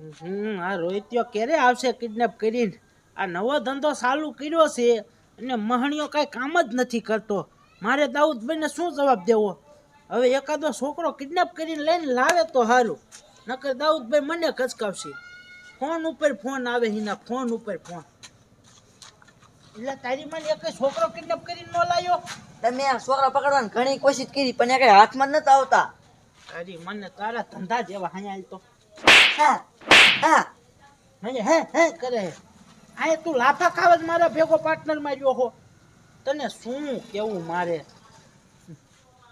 હમ આ રોહિત્યો ક્યારે આવશે કિડનેપ કરીને? આ નવો ધંધો ચાલુ કર્યો છે અને મહણીઓ કાંઈ કામ જ નથી કરતો. મારે દાઉદભાઈને શું જવાબ દેવો? હવે એકાદો છોકરો કિડનેપ કરીને લઈને લાવે તો સારું નકર દાઉદભાઈ મને કચકાવશે ફોન ઉપર ફોન આવે હિના ફોન ઉપર ફોન. એટલે તારી મને એક છોકરો કિડનેપ કરીને ન લાયો? તમે આ છોકરા પકડવાની ઘણી કોશિશ કરી પણ એ કઈ હાથમાં નતા આવતા. તારી મને તારા ધંધા જેવા હાયા તો હા. હા. હે હે હે કરે. આ તું લાફા ખાવા મારા ભેગો પાર્ટનરમાં હો. તને શું કેવું મારે?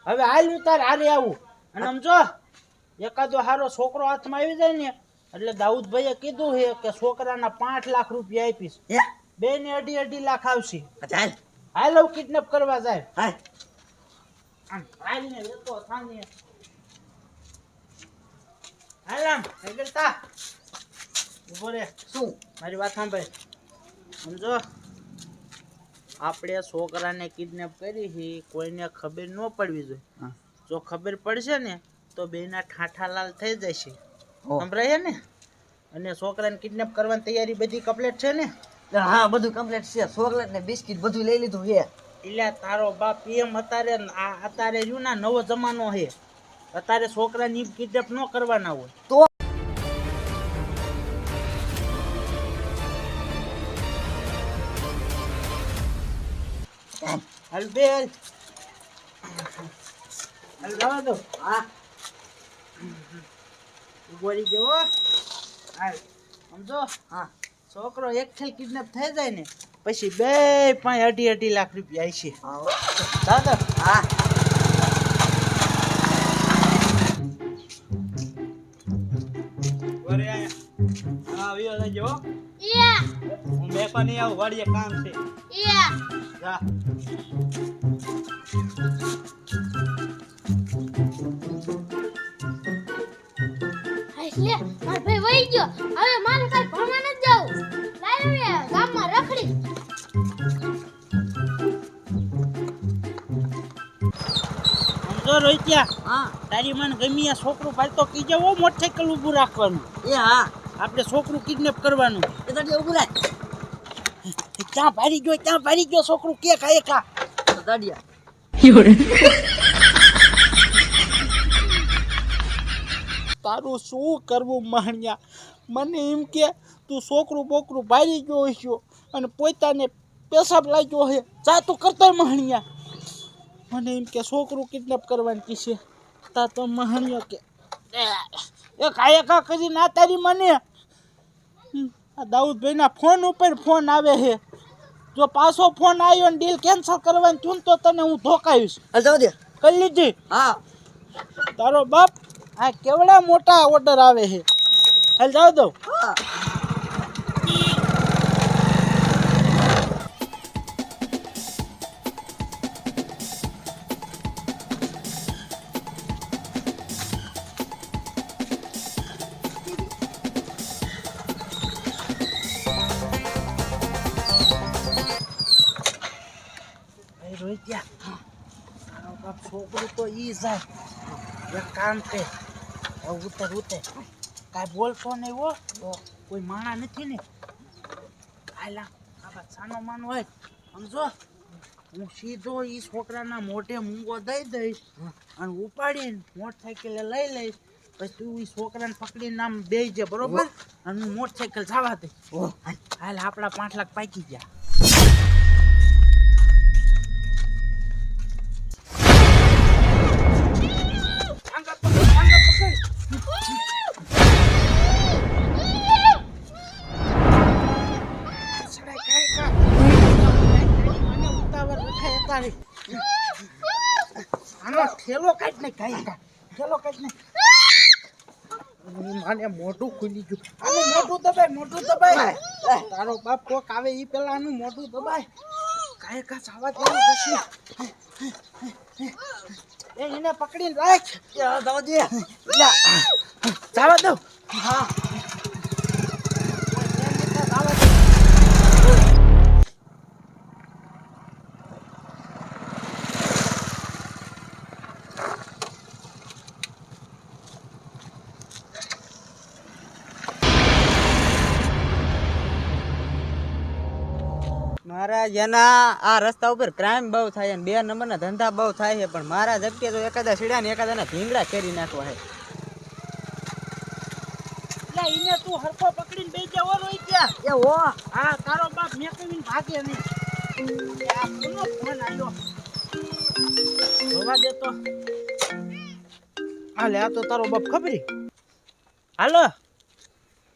હવે હાલ હું તાર હારે આવું. અને સમજો એકાદો હારો છોકરો હાથમાં આવી જાય ને એટલે દાઉદભાઈએ કીધું છે કે છોકરાના પાંચ લાખ રૂપિયા આપીશ. બે ને અઢી અઢી લાખ આવશે. હાલ. હાલ કિડનેપ કરવા જાય. આમ હાલીને થાને. હાલ આમ ઊભો રે. શું? મારી વાત સાંભળ. સમજો? આપણે છોકરાને કિડનેપ કરી છે કોઈને ખબર ન પડવી જોઈએ. જો ખબર પડશે ને તો બેના ઠાઠા લાલ થઈ જશે. સંભળાય ને? અને છોકરાને કિડનેપ કરવાની તૈયારી બધી કમ્પ્લીટ છે ને? હા બધું કમ્પ્લીટ છે. ચોકલેટ ને બિસ્કિટ બધું લઈ લીધું છે. એટલે તારો બાપ એમ અત્યારે આ અત્યારે રહ્યું ના નવો જમાનો છે. અત્યારે છોકરાને કિડનેપ ન કરવાના હોય. તો હાલ બે હાલ હાલ જવા દો હા. ઊભો રહી ગયો હાલ. સમજો? હા. છોકરો એક ખેલ કિડનેપ થઈ જાય ને પછી બે પાંચ અઢી અઢી લાખ રૂપિયા આવશે હા. દાદા. હા. વરે આયા. લેજો હો. નહીં આવું વાડીએ કામ છે yeah. જા એટલે મારો ભાઈ વહી ગયો હવે મારે કાલ ભણવા નથી જવું લાય ગામમાં રખડી સમજો રોહિત્યા હા તારી મને ગમી આ છોકરું પાલ તો કીજે ઓ મોટરસાઇકલ ઊભું રાખવાનું એ હા આપણે છોકરું કિડનેપ કરવાનું એ ક્યાં ભારી ગયો, ક્યાં ભારી ગયો છોકરું? કે ખાય ખા. દાડિયા તારું શું કરવું માણ્યા મને એમ કે તું છોકરું બોકરું ભારી ગયો હશો અને પોતાને પેશાબ લાગ્યો હે. જા તું કરતો માણ્યા મને એમ કે છોકરું કિડનેપ કરવાની કીશે તા તો માણ્યો કે, એ કાયા કા કરી ના તારી મને. દાઉદભાઈના ફોન ઉપર ફોન આવે છે. જો પાછો ફોન આવ્યો ને ડીલ કેન્સલ કરવાની તું ને તો તને હું ધોકાવીશ. કરી લીધી? હા. તારો બાપ આ કેવડા મોટા ઓર્ડર આવે છે. હાલ જાવ દઉં. હા. તારો છોકરું તો ઈ જાય એક કામ હવે ઉતર ઉતર કાંઈ બોલતો નહીં હો કોઈ માણા નથી ને હાલા આ સાનો માનો હોય સમજો હું સીધો એ છોકરાના મોઢે મૂંગો દઈ દઈશ અને ઉપાડીને મોટરસાઇકલે લઈ લઈશ. પછી તું એ છોકરાને પકડીને આમ બેસી જાય બરોબર અને હું મોટરસાઇકલ જવા દઈશ. હાલ આપણા પાંચ લાખ પાકી ગયા. ઠેલો માને મોઢું ખુલી ગયું. આનું મોઢું દબાય મોઢું દબાય. તારો બાપ કોક આવે એ પેલા આનું મોઢું દબાય. કાંઈ કા દેવું પછી એ એને પકડીને રાખ. જવા દે. ચાવા દઉં. હા. મારા જેના આ રસ્તા ઉપર ક્રાઇમ બહુ થાય ને બે નંબરના ધંધા બહુ થાય છે પણ મારા ઝપટીએ તો એકાદા સીડા ને એકાદાના ભીંગડા ફેરી નાખવા છે. એટલે ઈને તું હરખો પકડીને બેસી જાવ રોઈ ત્યાં એ ઓ હા તારો બાપ મેં ભાગે નહીં. આ કોનો ફોન આવ્યો જોવા દે તો. હાલે આ તો તારો બાપ ખબરી. હાલો.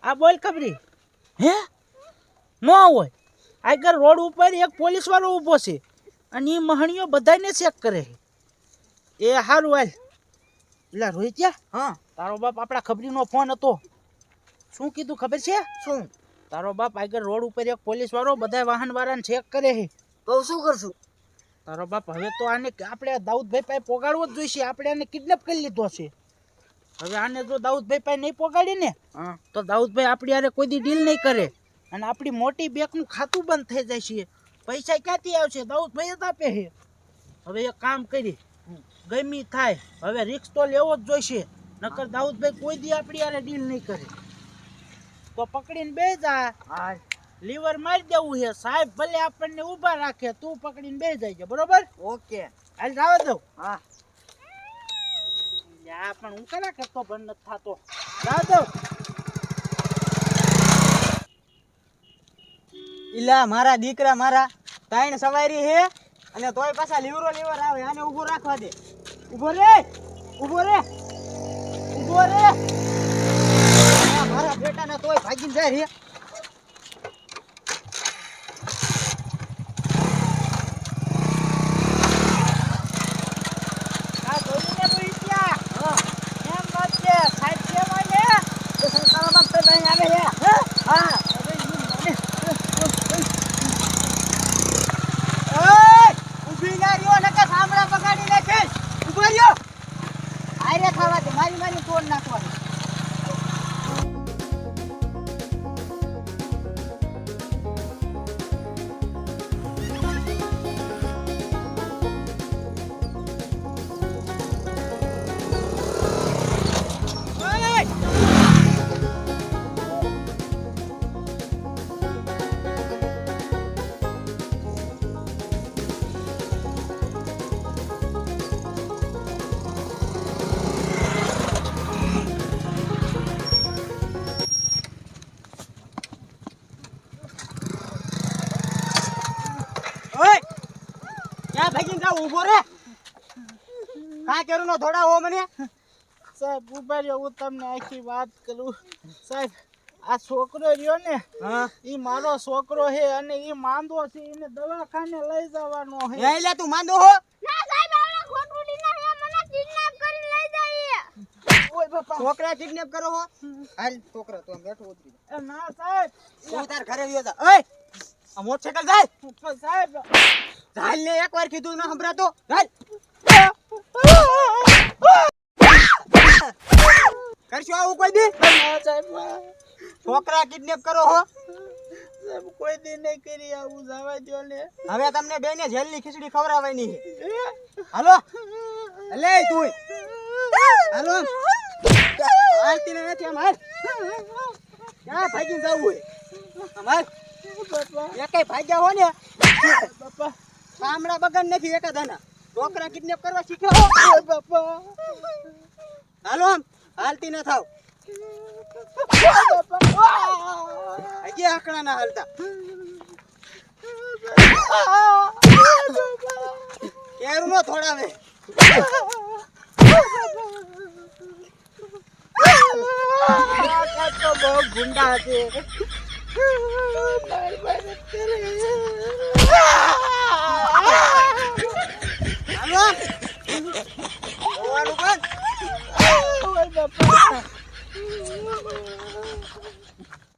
આ બોલ ખબરી. હે? નો હોય. આગળ રોડ ઉપર એક પોલીસ વાળો ઊભો છે. અને એ મહણીઓ બધાને ચેક કરે છે. એ હારું હાલ. એટલે રોહિત હા. તારો બાપ આપણા ખબરીનો ફોન હતો. શું કીધું ખબર છે? શું? તારો બાપ આગળ રોડ ઉપર એક પોલીસ વાળો બધા વાહન વાળાને ચેક કરે છે. તો શું કરશું? તારો બાપ હવે તો આને આપણે દાઉદભાઈ પાસે પોગાડવો જ જોઈશે. આપણે આને કિડનેપ કરી લીધો છે. હવે આને જો દાઉદભાઈ પાસે નહીં પોગાડી ને તો દાઉદભાઈ આપણી આરે કોઈ દી ડીલ નહીં કરે. અને આપણી મોટી બેંકનું ખાતું બંધ થઈ જાય છે. પૈસા ક્યાંથી આવશે? દાઉદભાઈ જ આપે છે. હવે એ કામ કરી ગમી થાય. હવે રિક્સ તો લેવો જ જોઈશે. નકર દાઉદભાઈ કોઈ દી આપણી હારે ડીલ નહીં કરે. તો પકડીને બે જા. લીવર મારી દેવું છે. સાહેબ ભલે આપણને ઊભા રાખે તું પકડીને બે જાય છે. બરોબર? ઓકે. હાલ જાવ દઉં. હા. પણ હું કરા કરતો બંધ નથી થતો. જાવ દઉં. ઈલા, મારા દીકરા મારા તાઈન સવારી હે, અને તોય પાછા લીવરો લીવર આવે, આને ઊભો રાખવા દે. ઊભો રે ઊભો રે ઊભો રે. મારા બેટાને તોય ભાગીને જાય રે આ જોઈને બોઈ ત્યાં એમ વાત છે સાહેબ છે મને તો તારા બાપ તો અહીં આવે રે હા ઓય ઊભી ના રહ્યો નકર સાંભળા બગાડી નાખે ઊભો રહ્યો આયરે ખાવા દે મારી મારી તોડ નાખવાની. ક્યાં જા ઊભો રે કા કેરું નો થોડા હો મને. સાહેબ ઊભા રહ્યો હું તમને આખી વાત કરું. સાહેબ આ છોકરો રહ્યો ને ઈ એ મારો છોકરો છે અને એ માંદો છે એને દવાખાને લઈ જવાનો હે એ લે તું માંદો હો. ના સાહેબ આવડા ખોટું દીના હે મને કિડનેપ કરી લઈ જાય ઓય બાપા છોકરા કિડનેપ કરો હો. હાલ છોકરો તો બેઠો ઉતરી ના સાહેબ. તું તાર ઘરે રહ્યો જા. ઓય આ મોટરસાઇકલ જાય. સાહેબ. ચાલ ને એકવાર કીધું ના સંભળાતો. ઝાલ. કરશો આવું કોઈ દી? ના સાહેબ છોકરા કિડનેપ કરો હો. સાહેબ કોઈ દી નહીં કરી આવું જવા દો ને હવે તમને બેને જેલની ખીચડી ખવડાવવાની છે. હાલો. લે તું હાલો. હાલતી ને નથી અમાર ક્યાં ભાગીને જવું હોય? અમાર બાપા. ભાગ્યા હો ને? બાપા. કામડા બગન નથી એકાદાના ડોકરા કિડનેપ કરવા શીખ્યો બાપા. હાલો આમ, હાલતી ન થાવ. હજી આંકડા ના હાલતા. કેરું નો થોડાવે ગુંડા છે. Alon. Alon. Alon.